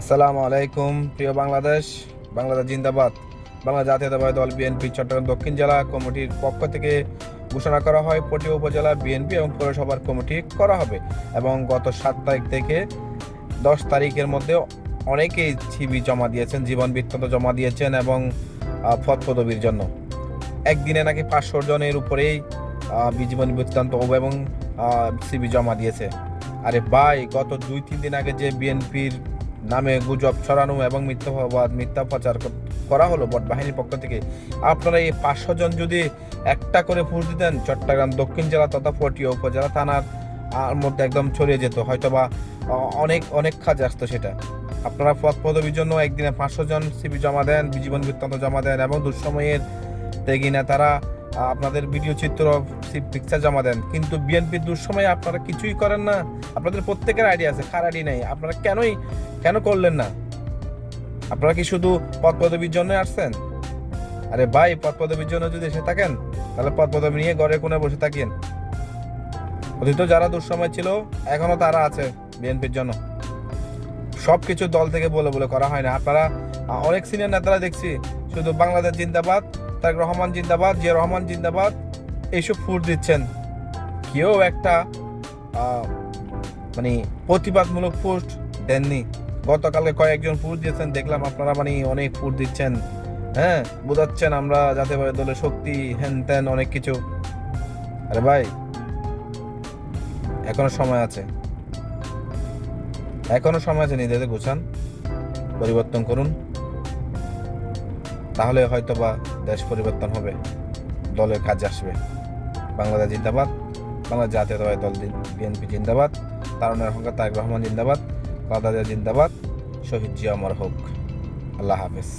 আসসালামু আলাইকুম, প্রিয় বাংলাদেশ বাংলাদেশ জিন্দাবাদ। বাংলা জাতীয়তাবাদী দল বিএনপি চট্টগ্রাম দক্ষিণ জেলা কমিটির পক্ষ থেকে ঘোষণা করা হয় পটিয়া উপজেলা বিএনপি এবং পৌরসভার কমিটি করা হবে এবং গত সাত তারিখ থেকে দশ তারিখের মধ্যে অনেকেই সিবি জমা দিয়েছেন, জীবন বৃত্তান্ত জমা দিয়েছেন এবং পদ পদবীর জন্য। একদিনে নাকি পাঁচশো জনের উপরেই জীবন বৃত্তান্ত এবং সিবি জমা দিয়েছে। আরে ভাই, গত দুই, তিন দিন আগে যে বিএনপির নামে গুজব ছড়ানো এবং মিথ্যাবাদ মিথ্যা প্রচার করা হলো বট বাহিনীর পক্ষ থেকে। আপনারা এই পাঁচশো জন যদি একটা করে ফুস দিতেন, চট্টগ্রাম, দক্ষিণ জেলা তথা পটিয়া উপজেলা থানার মধ্যে একদম ছড়িয়ে যেত। হয়তো বা অনেক অনেক কাজ আসতো সেটা। আপনারা পদ পদবীর জন্য একদিনে পাঁচশো জন সিবি জমা দেন জীবন বৃত্তান্ত জমা দেন এবং দুঃসময়ের তেগি নেতারা আপনাদের ভিডিও চিত্র পিকচার জমা দেন। কিন্তু বিএনপির দুঃসময়ে আপনারা কিছুই করেন না। আপনাদের প্রত্যেকের আইডিয়া আছে কার আইডি নাই। আপনারা কেনই, কেন করলেন না? আপনারা কি শুধু পদ পদবীর জন্য আসছেন? আরে ভাই পদ পদবীর জন্য যদি এসে থাকেন, তাহলে পদ পদবী নিয়ে ঘরে কোণে বসে থাকেন। অতীত যারা দুঃসময় ছিল, এখনও তারা আছে বিএনপির জন্য। সব কিছু দল থেকে বলে বলে করা হয় না। আপনারা অনেক সিনিয়র নেতারা দেখছি, শুধু বাংলাদেশ জিন্দাবাদ, তারেক রহমান জিন্দাবাদ, জিয়া রহমান জিন্দাবাদ এইসব ফুট দিচ্ছেন। কেউ একটা মানে প্রতিবাদমূলক পোস্ট দেননি। গতকালকে কয়েকজন পোস্ট দিয়েছেন, দেখলাম আপনারা মানে অনেক পোস্ট দিচ্ছেন। হ্যাঁ বোঝাচ্ছেন আমরা যাতে পারে দলের শক্তি হ্যান ত্যান অনেক কিছু। আরে ভাই, এখনও সময় আছে। এখনও সময় আছে নিজেদের গোছান, পরিবর্তন করুন। তাহলে হয়তো বা দেশ পরিবর্তন হবে, দলের কাজে আসবে। বাংলাদেশ জিন্দাবাদ, বাংলাদেশ জাতীয়তাবাদী দল বিএনপি জিন্দাবাদ তারুণের হক তারেক রহমান জিন্দাবাদ বাদাদিয়া জিন্দাবাদ, শহীদ জিয়া অমর হোক। আল্লাহ হাফেজ।